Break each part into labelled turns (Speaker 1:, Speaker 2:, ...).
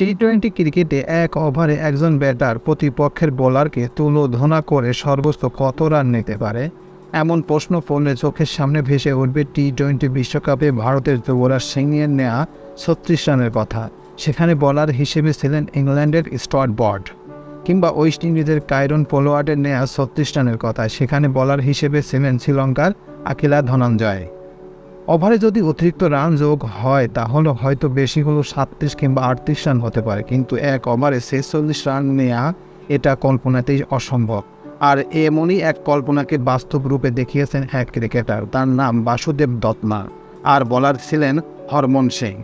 Speaker 1: T twenty ক্রিকেটে এক ওভারে একজন ব্যাটার প্রতিপক্ষের বোলারকে তুলোধনা করে সর্বোচ্চ কত রান নিতে পারে? এমন প্রশ্ন করলে চোখের সামনে ভেসে উঠবে টি টোয়েন্টি বিশ্বকাপে ভারতের যুবরাজ সিংয়ের নেয়া ছত্রিশ রানের কথা। সেখানে বলার হিসেবে ছিলেন ইংল্যান্ডের স্টট বর্ড। কিংবা ওয়েস্ট ইন্ডিজের কাইরন পোলোয়ার্ডের নেয়া ছত্রিশ রানের কথা। সেখানে বলার হিসেবে ছিলেন শ্রীলঙ্কার আকিলা ধনঞ্জয়। ওভারে যদি অতিরিক্ত রান যোগ হয়, তাহলে হয়তো বেশি হলো সাতত্রিশ কিংবা আটত্রিশ রান হতে পারে। কিন্তু এক ওভারে ছেচল্লিশ রান নেওয়া এটা কল্পনাতেই অসম্ভব। আর এমনই এক কল্পনাকে বাস্তব রূপে দেখিয়েছেন এক ক্রিকেটার। তার নাম বাসুদেব দত্তমা আর বলার ছিলেন হরমন সিং।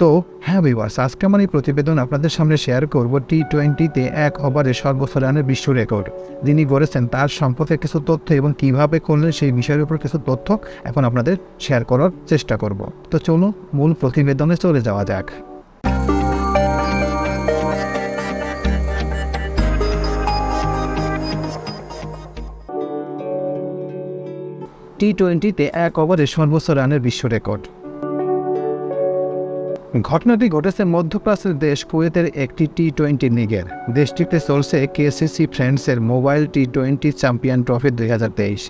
Speaker 1: তো হ্যাঁ বিবাস আজকে আমার এই প্রতিবেদন আপনাদের সামনে শেয়ার করব টি টোয়েন্টিতে এক ওভারে সর্বোচ্চ রানের বিশ্ব রেকর্ড যিনি গড়েছেন তার সম্পর্কে কিছু তথ্য এবং কীভাবে করলেন সেই বিষয়ের উপর কিছু তথ্য এখন আপনাদের শেয়ার করার চেষ্টা করব। তো চলুন, মূল প্রতিবেদনে চলে যাওয়া যাক। টি টোয়েন্টিতে এক ওভারে সর্বোচ্চ রানের বিশ্ব রেকর্ড ঘটনাটি ঘটেছে মধ্যপ্রাচ্যের দেশ কুয়েতের একটি টি টোয়েন্টি লিগের। দেশটিতে চলছে KCC ফ্রেন্ডসের mobile T twenty champion trophy দুই হাজার তেইশ।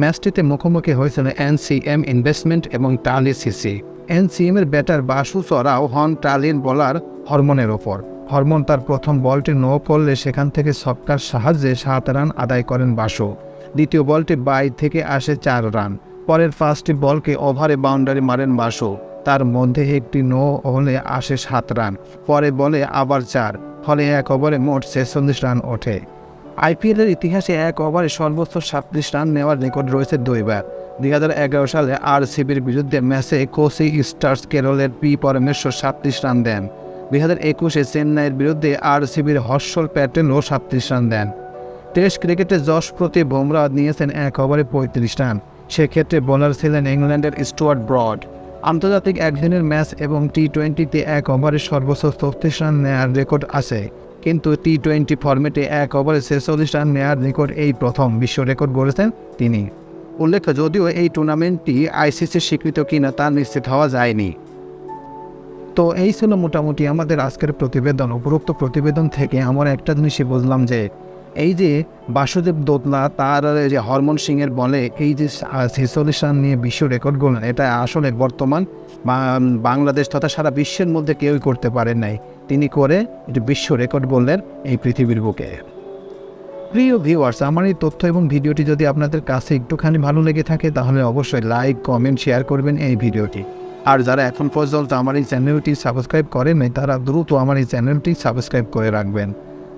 Speaker 1: ম্যাচটিতে মুখোমুখি হয়েছিল এনসিএম ইনভেস্টমেন্ট এবং টালি সিসি। এনসিএম এর ব্যাটার বাসু চড়াও হন টালির বলার হরমোনের ওপর। হরমোন তার প্রথম বলটি নো করলে সেখান থেকে সবকার সাহায্যে সাত রান আদায় করেন বাসু। দ্বিতীয় বলটি বাই থেকে আসে চার রান। পরের ফার্স্টটি বলকে ওভারে বাউন্ডারি মারেন বাসু। তার মধ্যে একটি নো হলে আসে সাত রান, পরে বলে আবার চার, ফলে এক ওভারে মোট ছেচল্লিশ রান ওঠে। আইপিএলের ইতিহাসে এক ওভারে সর্বোচ্চ সাতত্রিশ রান নেওয়ার রেকর্ড রয়েছে দুইবার। দুই হাজার এগারো সালে আর সিবির বিরুদ্ধে ম্যাচে কোসি স্টার্স কেরলের পি পরমেশ্বর সাতত্রিশ রান দেন। দুই হাজার একুশে চেন্নাইয়ের বিরুদ্ধে আর সিবির হর্ষল প্যাটেলও সাতত্রিশ রান দেন। টেস্ট ক্রিকেটে যশ প্রতি বুমরা নিয়েছেন এক ওভারে পঁয়ত্রিশ রান। সেক্ষেত্রে বোলার ছিলেন ইংল্যান্ডের স্টুয়ার্ট ব্রড। আন্তর্জাতিক একদিনের ম্যাচ এবং টি টোয়েন্টিতে এক ওভারে সর্বোচ্চ চৌত্রিশ রান নেওয়ার রেকর্ড আছে। কিন্তু টি টোয়েন্টি ফর্মেটে এক ওভারে ছেচল্লিশ রান নেওয়ার রেকর্ড এই প্রথম বিশ্ব রেকর্ড গড়েছেন তিনি। উল্লেখ্য, যদিও এই টুর্নামেন্টটি আইসিসির স্বীকৃত কিনা তা নিশ্চিত হওয়া যায়নি। তো এই ছিল মোটামুটি আমাদের আজকের প্রতিবেদন। উপরোক্ত প্রতিবেদন থেকে আমরা একটা জিনিসই বুঝলাম যে এই যে বাসুদেব দোতলা, তার যে হরমোন সিংয়ের বলে, এই যে ছেচল্লিশ নিয়ে বিশ্ব রেকর্ড করলেন এটা আসলে বর্তমান বাংলাদেশ তথা সারা বিশ্বের মধ্যে কেউই করতে পারেন নাই। তিনি করে এটি বিশ্ব রেকর্ড বললেন এই পৃথিবীর বুকে। প্রিয় ভিউয়ার্স আমার এই তথ্য এবং ভিডিওটি যদি আপনাদের কাছে একটুখানি ভালো লেগে থাকে, তাহলে অবশ্যই লাইক কমেন্ট শেয়ার করবেন এই ভিডিওটি। আর যারা এখন পর্যন্ত আমার এই চ্যানেলটি সাবস্ক্রাইব করেন নাই তারা দ্রুত আমার এই চ্যানেলটি সাবস্ক্রাইব করে রাখবেন।